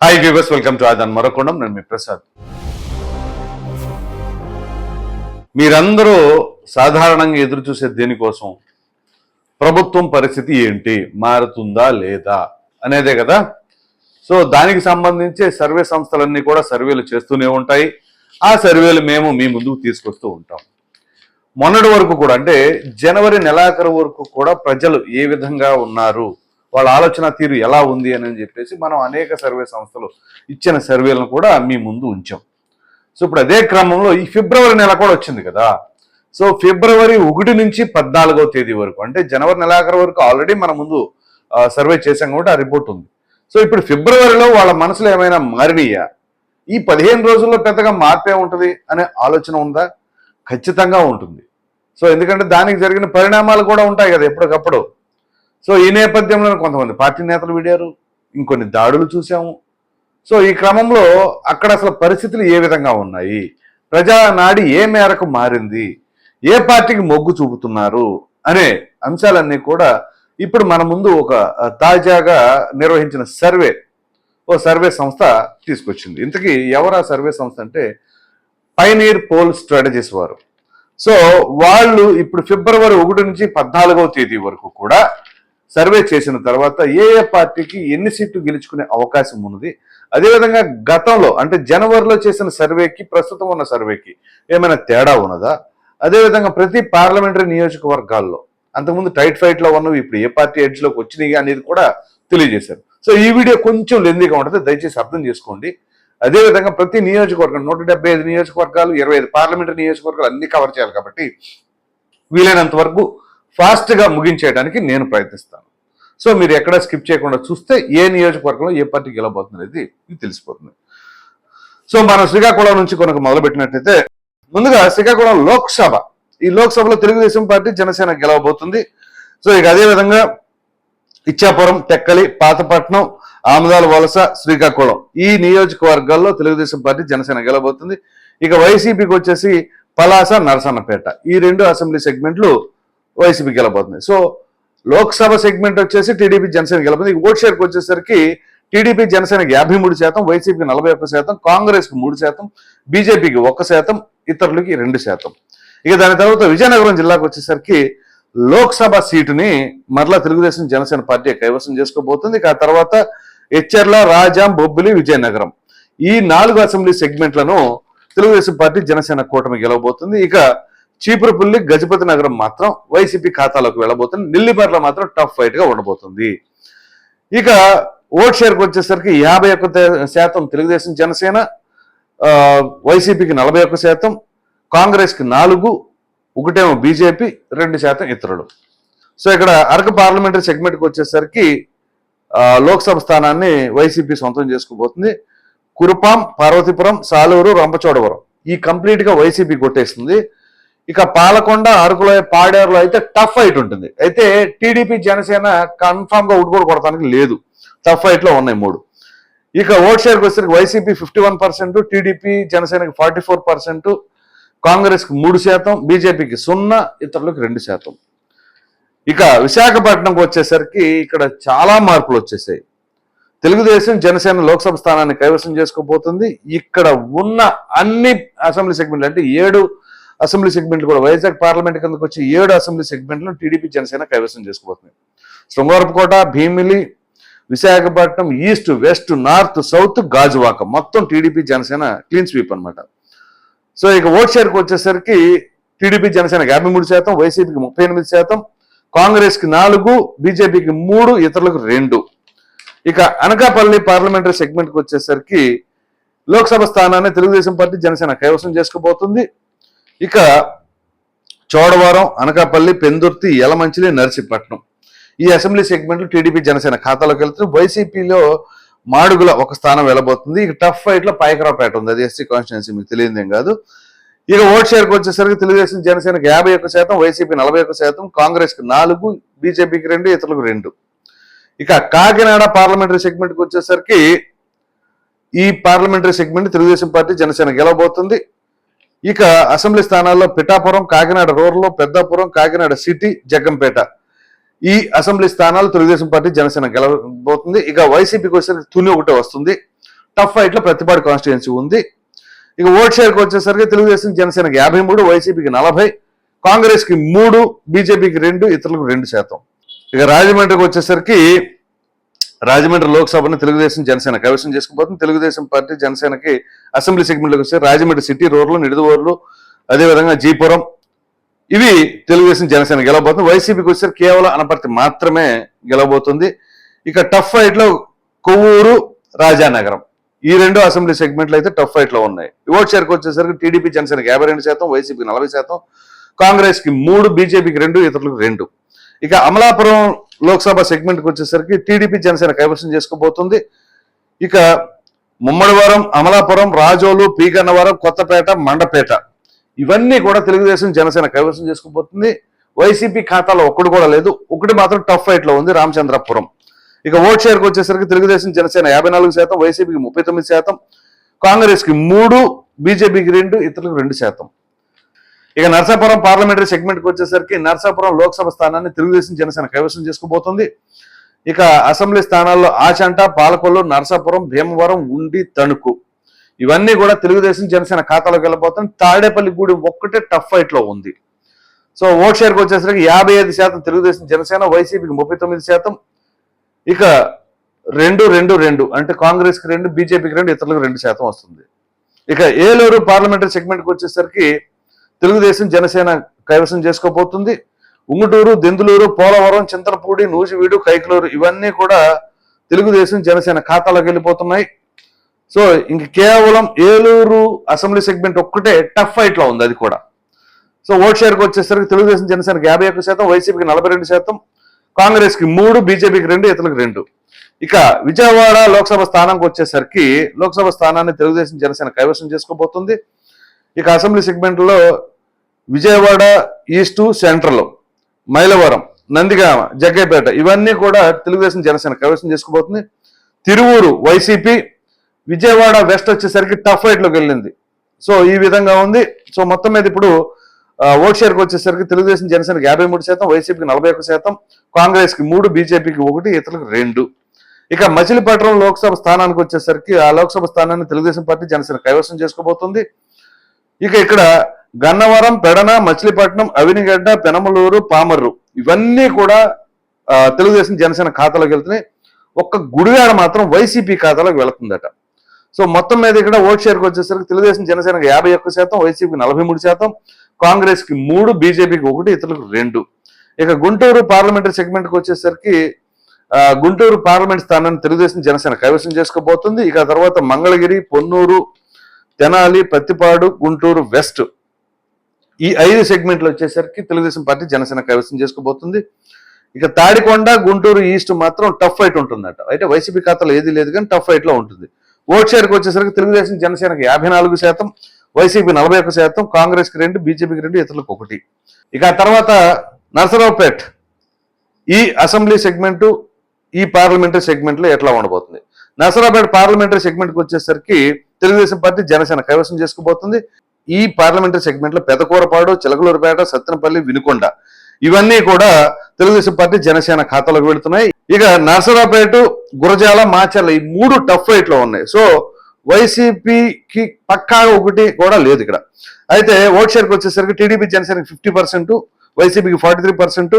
Hi viewers welcome to ఆదాన్ మరొకొండం నేను మీ ప్రసాద్ మీరందరూ సాధారణంగా ఎదురు చూసే దేనికోసం? ప్రభుత్వం పరిస్థితి ఏంటి? మారుతుందా లేదా? అనేదే కదా? సో దానికి సంబంధించి సర్వే సంస్థలన్నీ కూడా సర్వేలు చేస్తూనే ఉంటాయి. ఆ సర్వేలు మేము మీ ముందుకు తీసుకొస్తూ ఉంటాం. మొన్నటి వరకు కూడా అంటే జనవరి నెలాఖరు వరకు కూడా ప్రజలు ఏ విధంగా ఉన్నారు? వాళ్ళ ఆలోచన తీరు ఎలా ఉంది అని చెప్పేసి మనం అనేక సర్వే సంస్థలు ఇచ్చిన సర్వేలను కూడా మీ ముందు ఉంచాం. సో ఇప్పుడు అదే క్రమంలో ఈ ఫిబ్రవరి నెల కూడా వచ్చింది కదా. సో ఫిబ్రవరి ఒకటి నుంచి పద్నాలుగో తేదీ వరకు అంటే జనవరి నెలాఖరు వరకు ఆల్రెడీ మన ముందు సర్వే చేశాం కాబట్టి ఆ రిపోర్ట్ ఉంది. సో ఇప్పుడు ఫిబ్రవరిలో వాళ్ళ మనసులో ఏమైనా మారినయ్యా ఈ పదిహేను రోజుల్లో పెద్దగా మార్పే ఉంటుంది అనే ఆలోచన ఉందా? ఖచ్చితంగా ఉంటుంది. సో ఎందుకంటే దానికి జరిగిన పరిణామాలు కూడా ఉంటాయి కదా ఎప్పటికప్పుడు. సో ఈ నేపథ్యంలో కొంతమంది పార్టీ నేతలు విడారు ఇంకొన్ని దాడులు చూసాము సో ఈ క్రమంలో అక్కడ అసలు పరిస్థితులు ఏ విధంగా ఉన్నాయి? ప్రజా నాడి ఏ మేరకు మారింది? ఏ పార్టీకి మొగ్గు చూపుతున్నారు? అనే అంశాలన్నీ కూడా ఇప్పుడు మన ముందు ఒక తాజాగా నిర్వహించిన సర్వే ఓ సర్వే సంస్థ తీసుకొచ్చింది. ఇంతకీ ఎవరు ఆ సర్వే సంస్థ అంటే? పైనీర్ పోల్ స్ట్రాటజీస్ వారు. సో వాళ్ళు ఇప్పుడు ఫిబ్రవరి ఒకటి నుంచి పద్నాలుగవ తేదీ వరకు కూడా సర్వే చేసిన తర్వాత ఏ ఏ పార్టీకి ఎన్ని సీట్లు గెలుచుకునే అవకాశం ఉన్నది అదేవిధంగా గతంలో అంటే జనవరిలో చేసిన సర్వేకి ప్రస్తుతం ఉన్న సర్వేకి ఏమైనా తేడా ఉన్నదా? అదేవిధంగా ప్రతి పార్లమెంటరీ నియోజకవర్గాల్లో అంతకుముందు టైట్ ఫైట్లో ఉన్నవి ఇప్పుడు ఏ పార్టీ ఎడ్జ్లోకి వచ్చినాయి అనేది కూడా తెలియజేశారు. సో ఈ వీడియో కొంచెం లెందీగా ఉంటుంది దయచేసి అర్థం చేసుకోండి. అదేవిధంగా ప్రతి నియోజకవర్గం నూట డెబ్బై ఐదు నియోజకవర్గాలు ఇరవై ఐదు పార్లమెంటరీ నియోజకవర్గాలు అన్ని కవర్ చేయాలి కాబట్టి వీలైనంత వరకు ఫాస్ట్గా ముగించేయడానికి నేను ప్రయత్నిస్తాను. సో మీరు ఎక్కడ స్కిప్ చేయకుండా చూస్తే ఏ నియోజకవర్గంలో ఏ పార్టీ గెలబోతుంది అనేది మీకు తెలిసిపోతుంది. సో మనం శ్రీకాకుళం నుంచి కొనకు మొదలుపెట్టినట్లయితే ముందుగా శ్రీకాకుళం లోక్సభ. ఈ లోక్సభలో తెలుగుదేశం పార్టీ జనసేన గెలవబోతుంది. సో ఇక అదే విధంగా ఇచ్చాపురం తెక్కలి పాతపట్నం ఆమదాల వలస శ్రీకాకుళం ఈ నియోజకవర్గాల్లో తెలుగుదేశం పార్టీ జనసేన గెలవబోతుంది. ఇక వైసీపీకి వచ్చేసి పలాస నరసన్నపేట. ఈ రెండు అసెంబ్లీ సెగ్మెంట్లు వైసీపీ గెలబోతుంది సో లోక్సభ సెగ్మెంట్ వచ్చేసి టీడీపీ జనసేన గెలబోతుంది ఓట్ షేర్కి వచ్చేసరికి టీడీపీ జనసేనకి యాభై మూడు శాతం వైసీపీకి నలభై ఒక్క శాతం కాంగ్రెస్కి మూడు శాతం బీజేపీకి ఒక్క శాతం ఇతరులకి రెండు శాతం. ఇక దాని తర్వాత విజయనగరం జిల్లాకు వచ్చేసరికి లోక్సభ సీటుని మరలా తెలుగుదేశం జనసేన పార్టీ కైవసం చేసుకోబోతుంది. ఇక ఆ తర్వాత ఎచ్చెర్ల రాజాం బొబ్బిలి విజయనగరం ఈ నాలుగు అసెంబ్లీ సెగ్మెంట్లను తెలుగుదేశం పార్టీ జనసేన కూటమి గెలవబోతుంది. ఇక చీపురుపల్లి గజపతి నగరం మాత్రం వైసీపీ ఖాతాలోకి వెళ్ళబోతుంది. నిల్లిమర్ల మాత్రం టఫ్ ఫైట్గా ఉండబోతుంది. ఇక ఓట్ షేర్కి వచ్చేసరికి యాభై ఒక్క శాతం తెలుగుదేశం జనసేన వైసీపీకి నలభై ఒక్క శాతం కాంగ్రెస్కి నాలుగు ఒకటేమో బీజేపీ రెండు శాతం ఇతరులు. సో ఇక్కడ అరకు పార్లమెంటరీ సెగ్మెంట్కి వచ్చేసరికి లోక్సభ స్థానాన్ని వైసీపీ సొంతం చేసుకోబోతుంది కురుపాం పార్వతీపురం సాలూరు రంపచోడవరం ఈ కంప్లీట్గా వైసీపీ కొట్టేస్తుంది ఇక పాలకొండ అరకులో పాడేరులో అయితే టఫ్ ఫైట్ ఉంటుంది. అయితే టీడీపీ జనసేన కన్ఫామ్గా ఉడ్కోడు కొడతానికి లేదు. టఫ్ ఫైట్లో ఉన్నాయి మూడు. ఇక ఓట్ షేర్కి వచ్చేసరికి YCP fifty one percent TDP జనసేనకి ఫార్టీ ఫోర్ పర్సెంట్ కాంగ్రెస్కి మూడు శాతం బీజేపీకి సున్నా ఇతరులకు రెండు శాతం. ఇక విశాఖపట్నంకి వచ్చేసరికి ఇక్కడ చాలా మార్పులు వచ్చేసాయి. తెలుగుదేశం జనసేన లోక్సభ స్థానాన్ని కైవసం చేసుకోబోతుంది. ఇక్కడ ఉన్న అన్ని అసెంబ్లీ సెగ్మెంట్లు అంటే ఏడు అసెంబ్లీ సెగ్మెంట్లు కూడా వైజాగ్ పార్లమెంట్ కిందకు వచ్చి ఏడు అసెంబ్లీ సెగ్మెంట్లను టీడీపీ జనసేన కైవసం చేసుకోబోతుంది Srungavarapukota Bhimili Visakhapatnam east west north south Gajuwaka మొత్తం టీడీపీ జనసేన క్లీన్ స్వీప్ అన్నమాట. సో ఇక ఓట్ షేర్కి వచ్చేసరికి టీడీపీ జనసేన యాభై మూడు శాతం వైసీపీకి ముప్పై ఎనిమిది శాతం కాంగ్రెస్కి నాలుగు బీజేపీకి మూడు ఇతరులకు రెండు. ఇక అనకాపల్లి పార్లమెంటరీ సెగ్మెంట్కి వచ్చేసరికి లోక్సభ స్థానాన్ని తెలుగుదేశం పార్టీ జనసేన కైవసం చేసుకోబోతుంది ఇక చోడవరం అనకాపల్లి పెందుర్తి యలమంచిలి నర్సీపట్నం. ఈ అసెంబ్లీ సెగ్మెంట్లు టీడీపీ జనసేన ఖాతాలోకి వెళ్తుంది. వైసీపీలో మాడుగుల ఒక స్థానం వెళ్ళబోతుంది ఇక టఫ్ ఫైట్లో పాయకరావుపేట ఉంది. అది ఎస్సీ కాన్స్టిట్యున్సీ మీకు తెలియదేం కాదు. ఇక ఓట్ షేర్కి వచ్చేసరికి తెలుగుదేశం జనసేనకు యాభై ఒక్క శాతం వైసీపీ నలభై ఒక్క శాతం కాంగ్రెస్కి నాలుగు బీజేపీకి రెండు ఇతరులకు రెండు. ఇక కాకినాడ పార్లమెంటరీ సెగ్మెంట్కి వచ్చేసరికి ఈ parliamentary segment Telugu Desam party Janasena గెలవబోతుంది. ఇక అసెంబ్లీ స్థానాల్లో పిఠాపురం కాకినాడ రూరల్ పెద్దాపురం కాకినాడ సిటీ జగ్గంపేట. ఈ అసెంబ్లీ స్థానాలు తెలుగుదేశం పార్టీ జనసేన గెలవబోతుంది. ఇక వైసీపీకి వచ్చేసరికి తుని ఒకటే వస్తుంది. టఫ్ ఫైట్లో ప్రతిపాడు కాన్స్టిట్యున్సీ ఉంది. ఇక ఓట్ షేర్కి వచ్చేసరికి తెలుగుదేశం జనసేనకి యాభై మూడు వైసీపీకి నలభై కాంగ్రెస్కి మూడు బీజేపీకి రెండు ఇతరులకు రెండు శాతం. ఇక రాజమండ్రికి వచ్చేసరికి రాజమండ్రి లోక్సభను తెలుగుదేశం జనసేన కైవసం చేసుకుపోతుంది. తెలుగుదేశం పార్టీ జనసేనకి అసెంబ్లీ సెగ్మెంట్లోకి వస్తే రాజమండ్రి సిటీ రోడ్లు నిడుదవోర్లు అదేవిధంగా జీపురం ఇవి తెలుగుదేశం జనసేన గెలవబోతుంది. వైసీపీకి వచ్చే కేవలం అనపర్తి మాత్రమే గెలవబోతుంది. ఇక టఫ్ ఫైట్లో కొవ్వూరు రాజానగరం. ఈ రెండు అసెంబ్లీ సెగ్మెంట్లు అయితే టఫ్ ఫైట్లో ఉన్నాయి. ఓట్ షేర్కి వచ్చేసరికి టీడీపీ జనసేనకి యాభై రెండు శాతం వైసీపీకి నలభై శాతం కాంగ్రెస్కి మూడు బీజేపీకి రెండు ఇతరులకు రెండు. ఇక అమలాపురం లోక్సభ సెగ్మెంట్కి వచ్చేసరికి టీడీపీ జనసేన కైవసం చేసుకోబోతుంది. ఇక ముమ్మడివారం అమలాపురం రాజోలు పీగన్నవరం కొత్తపేట మండపేట ఇవన్నీ కూడా తెలుగుదేశం జనసేన కైవసం చేసుకోబోతుంది. వైసీపీ ఖాతాలో ఒక్కడు కూడా లేదు. ఒకటి మాత్రం టఫ్ ఫైట్లో ఉంది రామచంద్రపురం. ఇక ఓట్ షేర్కి వచ్చేసరికి తెలుగుదేశం జనసేన యాభై నాలుగు శాతం వైసీపీకి ముప్పై తొమ్మిది శాతం కాంగ్రెస్కి మూడు బీజేపీకి రెండు ఇతరులకు రెండు శాతం. ఇక నర్సాపురం పార్లమెంటరీ సెగ్మెంట్కి వచ్చేసరికి నర్సాపురం లోక్సభ స్థానాన్ని తెలుగుదేశం జనసేన కైవసం చేసుకోబోతుంది ఇక అసెంబ్లీ స్థానాల్లో ఆచంట పాలకొల్లు నర్సాపురం భీమవరం ఉండి తణుకు. ఇవన్నీ కూడా తెలుగుదేశం జనసేన ఖాతాలోకి వెళ్ళబోతుంది తాడేపల్లి గూడి ఒక్కటే టఫ్ ఫైట్లో ఉంది. సో ఓట్ షేర్కి వచ్చేసరికి యాభై ఐదు శాతం తెలుగుదేశం జనసేన వైసీపీకి ముప్పై తొమ్మిది శాతం. ఇక రెండు రెండు రెండు అంటే కాంగ్రెస్కి రెండు బీజేపీకి రెండు ఇతరులకు రెండు శాతం వస్తుంది. ఇక ఏలూరు పార్లమెంటరీ సెగ్మెంట్కి వచ్చేసరికి తెలుగుదేశం జనసేన కైవసం చేసుకోబోతుంది. ఉంగుటూరు దెందులూరు పోలవరం చింతలపూడి నూజివీడు కైకలూరు ఇవన్నీ కూడా తెలుగుదేశం జనసేన ఖాతాలోకి వెళ్ళిపోతున్నాయి. సో ఇంక కేవలం ఏలూరు అసెంబ్లీ సెగ్మెంట్ ఒక్కటే టఫ్ ఫైట్లో ఉంది అది కూడా. సో ఓట్ షేర్కి వచ్చేసరికి తెలుగుదేశం జనసేనకి యాభై ఒక్క శాతం వైసీపీకి నలభై రెండు శాతం కాంగ్రెస్కి మూడు బీజేపీకి రెండు ఇతరులకు రెండు. ఇక విజయవాడ లోక్సభ స్థానానికి వచ్చేసరికి లోక్సభ స్థానాన్ని తెలుగుదేశం జనసేన కైవసం చేసుకోబోతుంది. ఇక అసెంబ్లీ సెగ్మెంట్లో విజయవాడ ఈస్ట్ సెంట్రల్ మైలవరం నందిగామ జగ్గైపేట ఇవన్నీ కూడా తెలుగుదేశం జనసేన కైవసం చేసుకోబోతుంది తిరువూరు వైసీపీ విజయవాడ వెస్ట్ వచ్చేసరికి టఫ్ ఫైట్లోకి వెళ్ళింది. సో ఈ విధంగా ఉంది. సో మొత్తం మీద ఇప్పుడు ఓట్ షేర్కి వచ్చేసరికి తెలుగుదేశం జనసేనకి యాభై మూడు శాతం వైసీపీకి నలభై ఒక్క శాతం కాంగ్రెస్కి మూడు బీజేపీకి ఒకటి ఇతరులకు రెండు. ఇక మచిలీపట్నం లోక్సభ స్థానానికి వచ్చేసరికి ఆ లోక్సభ స్థానాన్ని తెలుగుదేశం పార్టీ జనసేన కైవసం చేసుకోబోతుంది ఇక ఇక్కడ గన్నవరం పెడన మచిలీపట్నం అవినిగడ్డ పెనమలూరు పామర్రు ఇవన్నీ కూడా తెలుగుదేశం జనసేన ఖాతాలోకి వెళ్తున్నాయి. ఒక్క గుడివాడ మాత్రం వైసీపీ ఖాతాలోకి వెళుతుందట. సో మొత్తం మీద ఇక్కడ ఓట్ షేర్కి వచ్చేసరికి తెలుగుదేశం జనసేనకి యాభై ఒక్క శాతం వైసీపీకి నలభై మూడు శాతం కాంగ్రెస్కి మూడు బీజేపీకి ఒకటి ఇతరులకు రెండు. ఇక గుంటూరు పార్లమెంటరీ సెగ్మెంట్కి వచ్చేసరికి గుంటూరు పార్లమెంట్ స్థానాన్ని తెలుగుదేశం జనసేన కైవసం చేసుకోబోతుంది. ఇక తర్వాత మంగళగిరి పొన్నూరు తెనాలి పత్తిపాడు గుంటూరు వెస్ట్. ఈ ఐదు సెగ్మెంట్లు వచ్చేసరికి తెలుగుదేశం పార్టీ జనసేన కైవసం చేసుకోబోతుంది. ఇక తాడికొండ గుంటూరు ఈస్ట్ మాత్రం టఫ్ ఫైట్ ఉంటుందట. అయితే వైసీపీ ఖాతాలో ఏది లేదు కానీ టఫ్ ఫైట్లో ఉంటుంది. ఓట్ షేర్కి వచ్చేసరికి తెలుగుదేశం జనసేనకి యాభై నాలుగు శాతం వైసీపీ నలభై ఒక్క శాతం కాంగ్రెస్కి రెండు బీజేపీకి రెండు ఇతరులకు ఒకటి. ఇక ఆ తర్వాత నరసరావుపేట్. ఈ అసెంబ్లీ సెగ్మెంటు ఈ పార్లమెంటరీ సెగ్మెంట్లో ఎట్లా ఉండబోతుంది? నరసరావుపేట పార్లమెంటరీ సెగ్మెంట్కి వచ్చేసరికి తెలుగుదేశం పార్టీ జనసేన కైవసం చేసుకోబోతుంది ఈ పార్లమెంటరీ సెగ్మెంట్లో పెదకూరపాడు చిలకలూరుపేట సత్తెనపల్లి వినుకొండ ఇవన్నీ కూడా తెలుగుదేశం పార్టీ జనసేన ఖాతాలోకి వెళుతున్నాయి. ఇక నర్సరాపేట గురజాల మాచర్ల ఈ మూడు టఫ్ ఫైట్లో ఉన్నాయి. సో వైసీపీకి పక్కా ఒకటి కూడా లేదు ఇక్కడ. అయితే ఓట్ షేర్కి వచ్చేసరికి టీడీపీ జనసేనకి ఫిఫ్టీ పర్సెంట్ వైసీపీకి ఫార్టీ త్రీ పర్సెంట్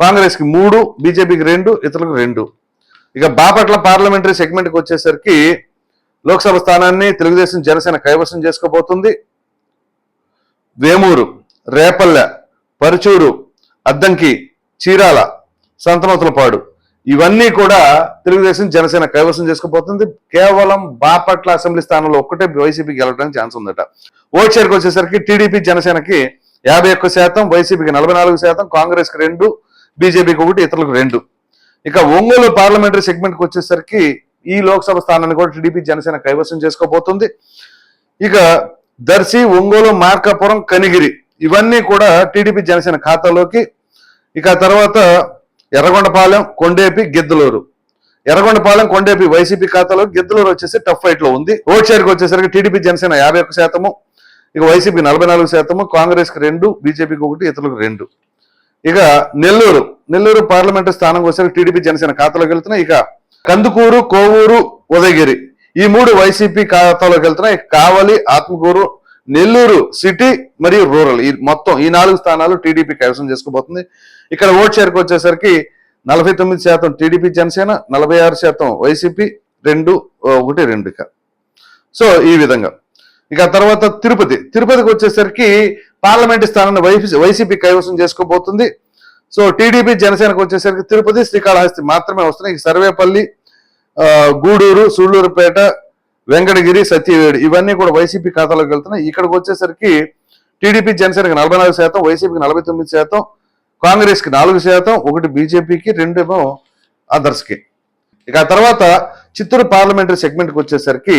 కాంగ్రెస్కి మూడు బీజేపీకి రెండు ఇతరులకు రెండు. ఇక బాపట్ల పార్లమెంటరీ సెగ్మెంట్కి వచ్చేసరికి లోక్సభ స్థానాన్ని తెలుగుదేశం జనసేన కైవసం చేసుకోబోతుంది. వేమూరు రేపల్లె పరుచూరు అద్దంకి చీరాల సంతనోతులపాడు ఇవన్నీ కూడా తెలుగుదేశం జనసేన కైవసం చేసుకోబోతుంది. కేవలం బాపట్ల అసెంబ్లీ స్థానంలో ఒక్కటే వైసీపీకి గెలవడానికి ఛాన్స్ ఉందట. ఓట్ షేర్కి వచ్చేసరికి టీడీపీ జనసేనకి యాభై ఒక్క శాతం వైసీపీకి నలభై నాలుగు శాతం కాంగ్రెస్కి రెండు బీజేపీకి ఒకటి ఇతరులకు రెండు. ఇక ఒంగోలు పార్లమెంటరీ సెగ్మెంట్కి వచ్చేసరికి ఈ లోక్సభ స్థానాన్ని కూడా టీడీపీ జనసేన కైవసం చేసుకోబోతుంది. ఇక దర్శి ఒంగోలు మార్కాపురం కనిగిరి ఇవన్నీ కూడా టీడీపీ జనసేన ఖాతాలోకి. ఇక తర్వాత ఎర్రగొండపాలెం కొండేపి గిద్దలూరు. ఎర్రగొండపాలెం కొండేపి వైసీపీ ఖాతాలో గిద్దలూరు వచ్చేసి టఫ్ ఫైట్లో ఉంది. ఓట్ షేర్కి వచ్చేసరికి టీడీపీ జనసేన యాభై ఒక్క శాతము ఇక వైసీపీ నలభై నాలుగు శాతము కాంగ్రెస్కి రెండు బీజేపీకి ఒకటి ఇతరులకు రెండు. ఇక నెల్లూరు నెల్లూరు పార్లమెంటు స్థానం వచ్చేసరికి టీడీపీ జనసేన ఖాతాలోకి వెళ్తున్నాయి. ఇక కందుకూరు కోవూరు ఉదయగిరి. ఈ మూడు వైసీపీ ఖాతాలోకి వెళ్తున్నాయి. కావలి ఆత్మకూరు నెల్లూరు సిటీ మరియు రూరల్. ఈ మొత్తం ఈ నాలుగు స్థానాలు టీడీపీ కైవసం చేసుకోబోతుంది. ఇక్కడ ఓట్ షేర్కి వచ్చేసరికి నలభై తొమ్మిది శాతం టీడీపీ జనసేన నలభై ఆరు శాతం వైసీపీ రెండు ఒకటి రెండు ఇక. సో ఈ విధంగా. ఇక తర్వాత తిరుపతి. తిరుపతికి వచ్చేసరికి పార్లమెంటు స్థానాన్ని వైసీపీ కైవసం చేసుకోబోతుంది. సో టీడీపీ జనసేనకు వచ్చేసరికి తిరుపతి శ్రీకాళహస్తి మాత్రమే వస్తున్నాయి. సర్వేపల్లి గూడూరు సూళ్ళూరుపేట వెంకటగిరి సత్యవేడు ఇవన్నీ కూడా వైసీపీ ఖాతాలోకి వెళ్తున్నాయి. ఇక్కడికి వచ్చేసరికి టీడీపీ జనసేనకి నలభై నాలుగు శాతం వైసీపీకి నలభై తొమ్మిది శాతం కాంగ్రెస్కి నాలుగు శాతం ఒకటి బీజేపీకి రెండేమో అదర్స్కి ఇక ఆ తర్వాత చిత్తూరు పార్లమెంటరీ సెగ్మెంట్కి వచ్చేసరికి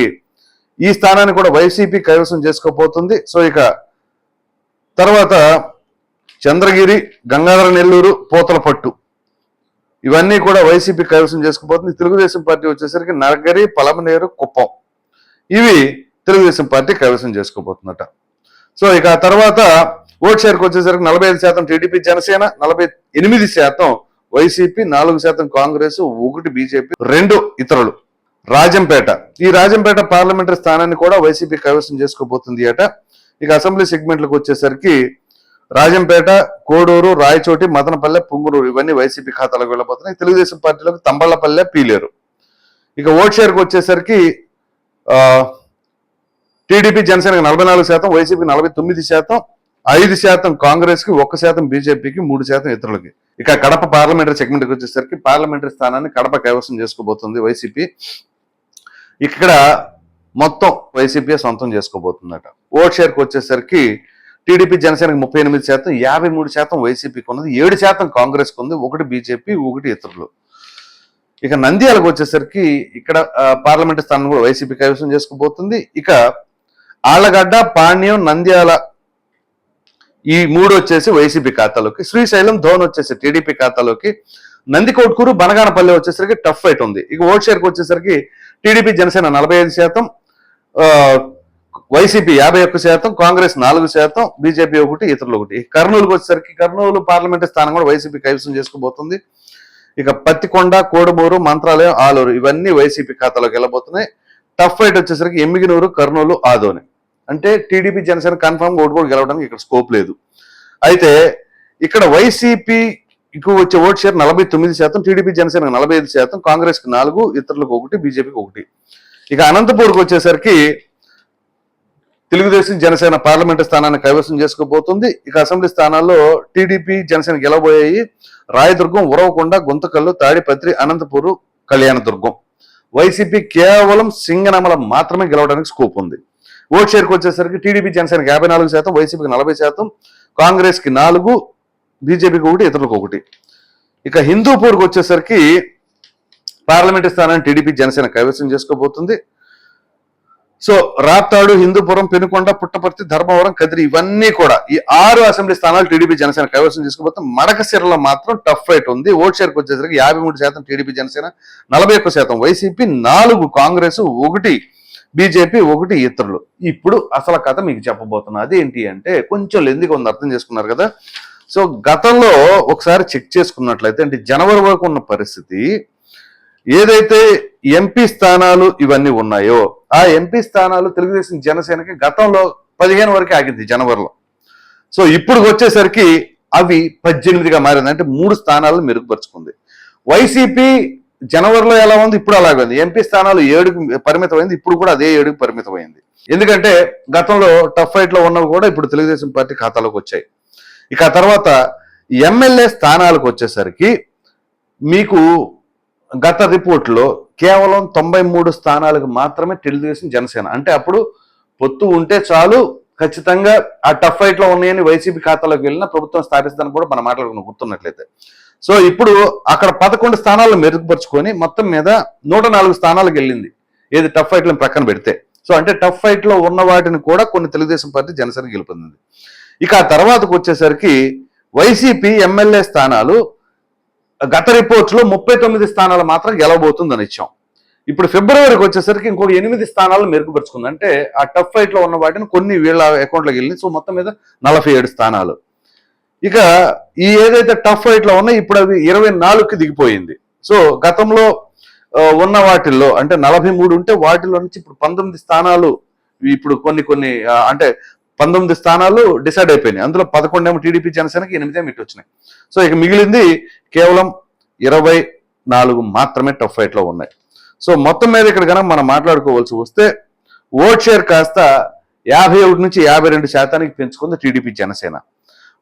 ఈ స్థానాన్ని కూడా వైసీపీ కైవసం చేసుకోబోతుంది. సో ఇక తర్వాత చంద్రగిరి గంగాధర నెల్లూరు పోతలపట్టు. ఇవన్నీ కూడా వైసీపీ కైవసం చేసుకుపోతుంది. తెలుగుదేశం పార్టీ వచ్చేసరికి నరగరి పలమనేరు కుప్పం. ఇవి తెలుగుదేశం పార్టీ కైవసం చేసుకోబోతుందట సో ఇక ఆ తర్వాత ఓట్ షేర్కి వచ్చేసరికి నలభై ఐదు శాతం టీడీపీ జనసేన నలభై ఎనిమిది శాతం వైసీపీ నాలుగు శాతం కాంగ్రెస్ ఒకటి బీజేపీ రెండు ఇతరులు. రాజంపేట. ఈ రాజంపేట పార్లమెంటరీ స్థానాన్ని కూడా వైసీపీ కైవసం చేసుకోబోతుంది అట. ఇక అసెంబ్లీ సెగ్మెంట్లకు వచ్చేసరికి రాజంపేట కోడూరు రాయచోటి మదనపల్లె పుంగునూరు ఇవన్నీ వైసీపీ ఖాతాలకు వెళ్ళబోతున్నాయి. తెలుగుదేశం పార్టీలకు తంబళ్ళపల్లె పీలేరు. ఇక ఓట్ షేర్కి వచ్చేసరికి టీడీపీ జనసేనకి నలభై నాలుగు శాతం వైసీపీ నలభై తొమ్మిది శాతం ఐదు శాతం కాంగ్రెస్కి ఒక్క శాతం బీజేపీకి మూడు శాతం ఇతరులకి. ఇక కడప పార్లమెంటరీ సెగ్మెంట్కి వచ్చేసరికి పార్లమెంటరీ స్థానాన్ని కడప కైవసం చేసుకోబోతుంది వైసీపీ. ఇక్కడ మొత్తం వైసీపీ సొంతం చేసుకోబోతుందట. ఓట్ షేర్కి వచ్చేసరికి టీడీపీ జనసేనకి ముప్పై ఎనిమిది శాతం యాభై మూడు శాతం వైసీపీకి ఉన్నది ఏడు శాతం కాంగ్రెస్కి ఉంది ఒకటి బీజేపీ ఒకటి ఇతరులు. ఇక నంద్యాలకు వచ్చేసరికి ఇక్కడ పార్లమెంట్ స్థానం కూడా వైసీపీ కైవసం చేసుకోబోతుంది ఇక ఆళ్ళగడ్డ పాణ్యం నంద్యాల ఈ మూడు వచ్చేసి వైసీపీ ఖాతాలోకి శ్రీశైలం ధోన్ వచ్చేసి టీడీపీ ఖాతాలోకి నందికోట్కూరు బనగానపల్లి వచ్చేసరికి టఫ్ ఫైట్ ఉంది. ఇక ఓట్ షేర్కి వచ్చేసరికి టీడీపీ జనసేన నలభై ఐదు శాతం వైసీపీ యాభై ఒక్క శాతం కాంగ్రెస్ నాలుగు శాతం బీజేపీ ఒకటి ఇతరులు ఒకటి. కర్నూలుకి వచ్చేసరికి కర్నూలు పార్లమెంటు స్థానం కూడా వైసీపీ కైవసం చేసుకోబోతుంది ఇక పత్తికొండ కోడుమూరు మంత్రాలయం ఆలూరు ఇవన్నీ వైసీపీ ఖాతాలోకి వెళ్ళబోతున్నాయి. టఫ్ ఫైట్ వచ్చేసరికి ఎమ్మిగినూరు కర్నూలు ఆదోని. అంటే టీడీపీ జనసేన కన్ఫర్మ్ ఓటు కూడా గెలవడానికి ఇక్కడ స్కోప్ లేదు. అయితే ఇక్కడ వైసీపీకి వచ్చే ఓట్ షేర్ నలభై తొమ్మిది శాతం టీడీపీ జనసేనకు నలభై ఐదు శాతం కాంగ్రెస్కి నాలుగు ఇతరులకు ఒకటి బీజేపీకి ఒకటి. ఇక అనంతపూర్కి వచ్చేసరికి తెలుగుదేశం జనసేన పార్లమెంట్ స్థానాన్ని కైవసం చేసుకోబోతుంది. ఇక అసెంబ్లీ స్థానాల్లో టీడీపీ జనసేన గెలవబోయాయి. రాయదుర్గం ఉరవకొండ గుంతకల్లు తాడిపత్రి అనంతపూరు కళ్యాణదుర్గం. వైసీపీ కేవలం సింగనమల మాత్రమే గెలవడానికి స్కోప్ ఉంది. ఓట్ షేర్కి వచ్చేసరికి టీడీపీ జనసేనకి యాభై నాలుగు శాతం వైసీపీకి నలభై శాతం కాంగ్రెస్కి నాలుగు బీజేపీకి ఒకటి ఇతరులకు ఒకటి. ఇక హిందూపూర్కి వచ్చేసరికి పార్లమెంటు స్థానాన్ని టీడీపీ జనసేన కైవసం చేసుకోబోతుంది. సో రాప్తాడు హిందూపురం పెనుకొండ పుట్టపర్తి ధర్మవరం కదిరి ఇవన్నీ కూడా ఈ ఆరు అసెంబ్లీ స్థానాలు టీడీపీ జనసేన కైవసం చేసుకోబోతే మడకసిరలో మాత్రం టఫ్ ఫైట్ ఉంది. ఓట్ షేర్కి వచ్చేసరికి యాభై మూడు శాతం టీడీపీ జనసేన నలభై ఒక్క శాతం వైసీపీ నాలుగు కాంగ్రెస్ ఒకటి బీజేపీ ఒకటి ఇతరులు. ఇప్పుడు అసలు కథ మీకు చెప్పబోతున్నా అదేంటి అంటే కొంచెం లెందిగా ఉంది అర్థం చేసుకున్నారు కదా. సో గతంలో ఒకసారి చెక్ చేసుకున్నట్లయితే అంటే జనవరి వరకు ఉన్న పరిస్థితి ఏదైతే ఎంపీ స్థానాలు ఇవన్నీ ఉన్నాయో ఆ ఎంపీ స్థానాలు తెలుగుదేశం జనసేనకి గతంలో పదిహేను వరకు ఆగింది జనవరిలో. సో ఇప్పుడు వచ్చేసరికి అవి పద్దెనిమిదిగా మారింది. అంటే మూడు స్థానాలు మెరుగుపరుచుకుంది. వైసీపీ జనవరిలో ఎలా ఉంది? ఇప్పుడు అలాగే ఉంది. ఎంపీ స్థానాలు ఏడుకు పరిమితమైంది. ఇప్పుడు కూడా అదే ఏడుకు పరిమితమైంది. ఎందుకంటే గతంలో టఫ్ ఫైట్లో ఉన్నవి కూడా ఇప్పుడు తెలుగుదేశం పార్టీ ఖాతాలోకి వచ్చాయి. ఇక తర్వాత ఎమ్మెల్యే స్థానాలకు వచ్చేసరికి మీకు గత రిపోర్ట్లో కేవలం తొంభై మూడు స్థానాలకు మాత్రమే తెలుగుదేశం జనసేన. అంటే అప్పుడు పొత్తు ఉంటే చాలు ఖచ్చితంగా ఆ టఫ్ ఫైట్లో ఉన్నాయని వైసీపీ ఖాతాలోకి వెళ్ళిన ప్రభుత్వం స్థాపిస్తుందని కూడా మనం మాట్లాడుకున్నాం గుర్తున్నట్లయితే. సో ఇప్పుడు అక్కడ పదకొండు స్థానాలు మెరుగుపరుచుకొని మొత్తం మీద నూట నాలుగు స్థానాలకు వెళ్ళింది. ఏది టఫ్ ఫైట్లను ప్రక్కన పెడితే. సో అంటే టఫ్ ఫైట్లో ఉన్న వాటిని కూడా కొన్ని తెలుగుదేశం పార్టీ జనసేన గెలుపొందింది. ఇక ఆ తర్వాతకు వచ్చేసరికి వైసీపీ ఎమ్మెల్యే స్థానాలు గత రిపోర్ట్లో ముప్పై తొమ్మిది స్థానాలు మాత్రం గెలవబోతుందని ఇచ్చాం. ఇప్పుడు ఫిబ్రవరికి వచ్చేసరికి ఇంకొక ఎనిమిది స్థానాలు మెరుగుపరుచుకుంది. అంటే ఆ టఫ్ ఫైట్లో ఉన్న వాటిని కొన్ని వీళ్ళ అకౌంట్లోకి వెళ్ళి సో మొత్తం మీద నలభై ఏడు స్థానాలు. ఇక ఈ ఏదైతే టఫ్ ఫైట్లో ఉన్నాయో ఇప్పుడు అవి ఇరవై నాలుగుకి దిగిపోయింది. సో గతంలో ఉన్న వాటిల్లో అంటే నలభై మూడు ఉంటే వాటిలో నుంచి ఇప్పుడు పంతొమ్మిది స్థానాలు ఇప్పుడు కొన్ని కొన్ని అంటే పంతొమ్మిది స్థానాలు డిసైడ్ అయిపోయినాయి. అందులో పదకొండేమో టీడీపీ జనసేనకి ఎనిమిదేమో ఇటు వచ్చినాయి. సో ఇక మిగిలింది కేవలం ఇరవై నాలుగు మాత్రమే టఫ్ ఫైట్లో ఉన్నాయి. సో మొత్తం మీద ఇక్కడ కనుక మనం మాట్లాడుకోవాల్సి వస్తే ఓట్ షేర్ కాస్త యాభై ఒకటి నుంచి యాభై రెండు శాతానికి పెంచుకుంది టీడీపీ జనసేన.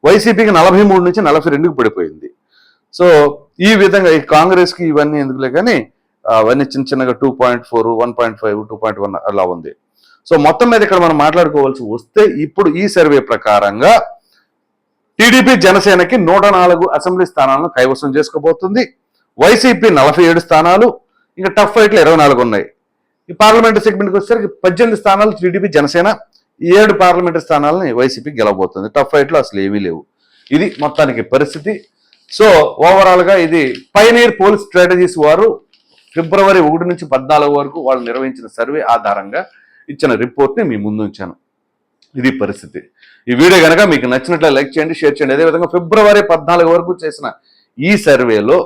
వైసీపీకి నలభై మూడు నుంచి నలభై రెండుకి పడిపోయింది. సో ఈ విధంగా ఈ కాంగ్రెస్కి ఇవన్నీ ఎందుకులే కానీ అవన్నీ చిన్న చిన్నగా two point four one point five two point one అలా ఉంది. సో మొత్తం మీద ఇక్కడ మనం మాట్లాడుకోవాల్సి వస్తే ఇప్పుడు ఈ సర్వే ప్రకారంగా టీడీపీ జనసేనకి నూట నాలుగు అసెంబ్లీ స్థానాలను కైవసం చేసుకోబోతుంది. వైసీపీ నలభై ఏడు స్థానాలు ఇంకా టఫ్ ఫైట్లు ఇరవై నాలుగు ఉన్నాయి. ఈ పార్లమెంటు సెగ్మెంట్కి వచ్చేసరికి పద్దెనిమిది స్థానాలు టీడీపీ జనసేన ఈ ఏడు పార్లమెంటరీ స్థానాలని వైసీపీ గెలవబోతుంది. టఫ్ ఫైట్లు అసలు ఏమీ లేవు. ఇది మొత్తానికి పరిస్థితి. సో ఓవరాల్గా ఇది పైనీర్ పోల్ స్ట్రాటజీస్ వారు ఫిబ్రవరి ఒకటి నుంచి పద్నాలుగు వరకు వాళ్ళు నిర్వహించిన సర్వే ఆధారంగా ఇచ్చిన రిపోర్ట్ని మీ ముందు ఉంచాను ఇది పరిస్థితి. ఈ వీడియో కనుక మీకు నచ్చినట్లే లైక్ చేయండి షేర్ చేయండి. అదేవిధంగా ఫిబ్రవరి పద్నాలుగు వరకు చేసిన ఈ సర్వేలో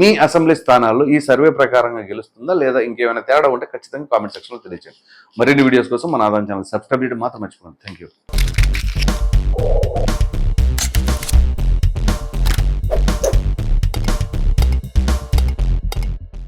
మీ అసెంబ్లీ స్థానాల్లో ఈ సర్వే ప్రకారంగా గెలుస్తుందా లేదా ఇంకేమైనా తేడా ఉంటే ఖచ్చితంగా కామెంట్ సెక్షన్లో తెలియచేయండి. మరిన్ని వీడియోస్ కోసం మన ఆదాయం ఛానల్ సబ్స్క్రైబ్ చేయడం మాత్రం మర్చిపోండి థ్యాంక్ యూ